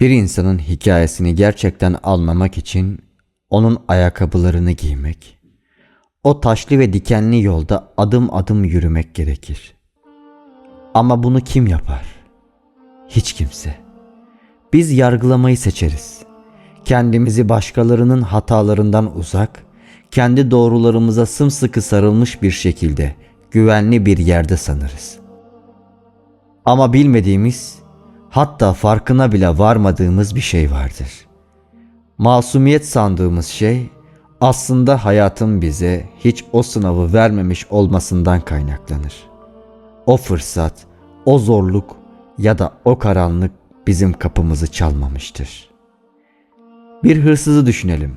Bir insanın hikayesini gerçekten anlamak için onun ayakkabılarını giymek, o taşlı ve dikenli yolda adım adım yürümek gerekir. Ama bunu kim yapar? Hiç kimse. Biz yargılamayı seçeriz. Kendimizi başkalarının hatalarından uzak, kendi doğrularımıza sımsıkı sarılmış bir şekilde güvenli bir yerde sanırız. Ama bilmediğimiz, hatta farkına bile varmadığımız bir şey vardır. Masumiyet sandığımız şey aslında hayatın bize hiç o sınavı vermemiş olmasından kaynaklanır. O fırsat, o zorluk ya da o karanlık bizim kapımızı çalmamıştır. Bir hırsızı düşünelim.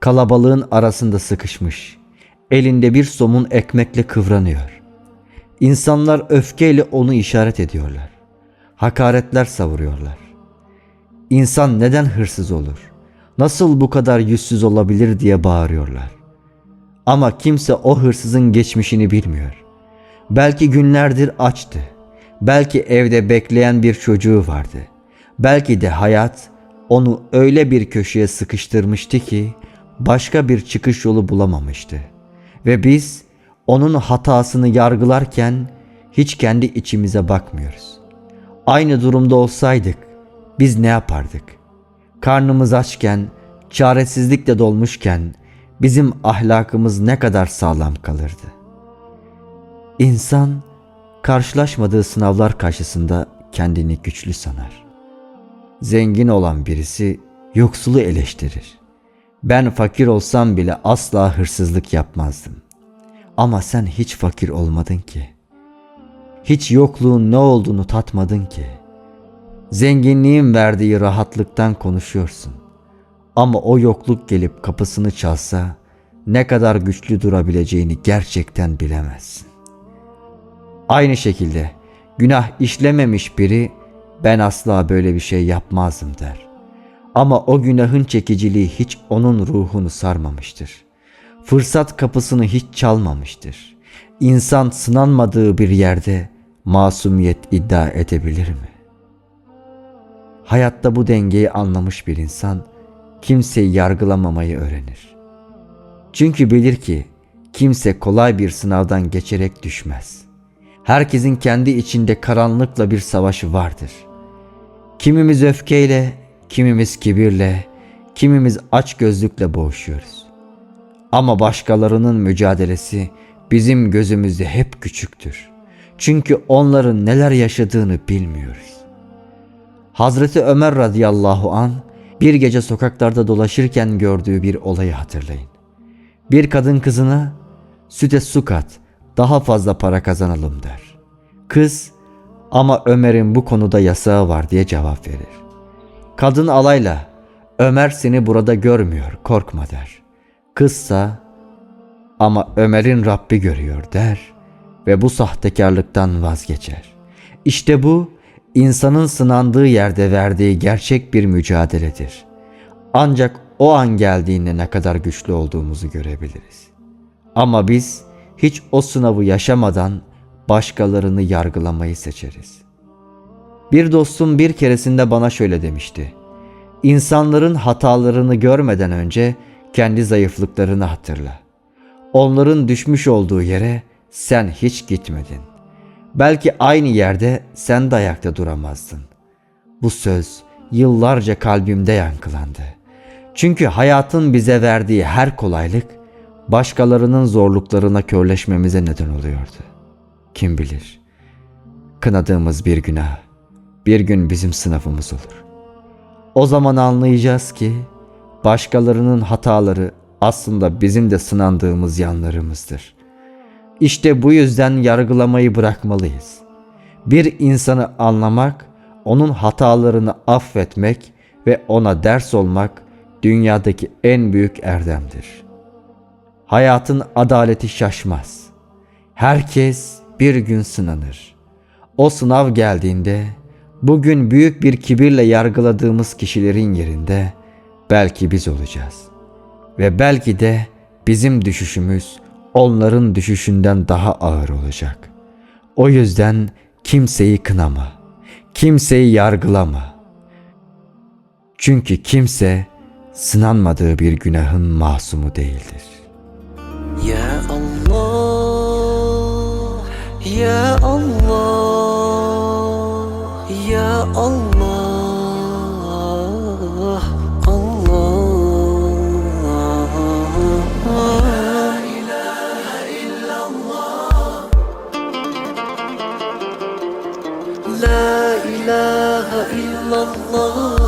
Kalabalığın arasında sıkışmış, elinde bir somun ekmekle kıvranıyor. İnsanlar öfkeyle onu işaret ediyorlar. Hakaretler savuruyorlar. İnsan neden hırsız olur? Nasıl bu kadar yüzsüz olabilir diye bağırıyorlar. Ama kimse o hırsızın geçmişini bilmiyor. Belki günlerdir açtı. Belki evde bekleyen bir çocuğu vardı. Belki de hayat onu öyle bir köşeye sıkıştırmıştı ki başka bir çıkış yolu bulamamıştı. Ve biz onun hatasını yargılarken hiç kendi içimize bakmıyoruz. Aynı durumda olsaydık biz ne yapardık? Karnımız açken, çaresizlikle dolmuşken bizim ahlakımız ne kadar sağlam kalırdı? İnsan karşılaşmadığı sınavlar karşısında kendini güçlü sanar. Zengin olan birisi yoksulu eleştirir. Ben fakir olsam bile asla hırsızlık yapmazdım. Ama sen hiç fakir olmadın ki. Hiç yokluğun ne olduğunu tatmadın ki. Zenginliğin verdiği rahatlıktan konuşuyorsun. Ama o yokluk gelip kapısını çalsa ne kadar güçlü durabileceğini gerçekten bilemezsin. Aynı şekilde günah işlememiş biri ben asla böyle bir şey yapmazdım der. Ama o günahın çekiciliği hiç onun ruhunu sarmamıştır. Fırsat kapısını hiç çalmamıştır. İnsan sınanmadığı bir yerde masumiyet iddia edebilir mi? Hayatta bu dengeyi anlamış bir insan kimseyi yargılamamayı öğrenir. Çünkü bilir ki kimse kolay bir sınavdan geçerek düşmez. Herkesin kendi içinde karanlıkla bir savaşı vardır. Kimimiz öfkeyle, kimimiz kibirle, kimimiz açgözlükle boğuşuyoruz. Ama başkalarının mücadelesi bizim gözümüzde hep küçüktür. Çünkü onların neler yaşadığını bilmiyoruz. Hazreti Ömer radıyallahu an bir gece sokaklarda dolaşırken gördüğü bir olayı hatırlayın. Bir kadın kızına süte su kat daha fazla para kazanalım der. Kız ama Ömer'in bu konuda yasağı var diye cevap verir. Kadın alayla Ömer seni burada görmüyor korkma der. Kızsa ama Ömer'in Rabbi görüyor der ve bu sahtekarlıktan vazgeçer. İşte bu insanın sınandığı yerde verdiği gerçek bir mücadeledir. Ancak o an geldiğinde ne kadar güçlü olduğumuzu görebiliriz. Ama biz hiç o sınavı yaşamadan başkalarını yargılamayı seçeriz. Bir dostum bir keresinde bana şöyle demişti. İnsanların hatalarını görmeden önce kendi zayıflıklarını hatırla. Onların düşmüş olduğu yere sen hiç gitmedin. Belki aynı yerde sen de ayakta duramazdın. Bu söz yıllarca kalbimde yankılandı. Çünkü hayatın bize verdiği her kolaylık başkalarının zorluklarına körleşmemize neden oluyordu. Kim bilir? Kınadığımız bir günah bir gün bizim sınavımız olur. O zaman anlayacağız ki başkalarının hataları aslında bizim de sınandığımız yanlarımızdır. İşte bu yüzden yargılamayı bırakmalıyız. Bir insanı anlamak, onun hatalarını affetmek ve ona ders olmak dünyadaki en büyük erdemdir. Hayatın adaleti şaşmaz. Herkes bir gün sınanır. O sınav geldiğinde bugün büyük bir kibirle yargıladığımız kişilerin yerinde belki biz olacağız. Ve belki de bizim düşüşümüz onların düşüşünden daha ağır olacak. O yüzden kimseyi kınama, kimseyi yargılama. Çünkü kimse sınanmadığı bir günahın masumu değildir. Ya Allah Ya Allah illallah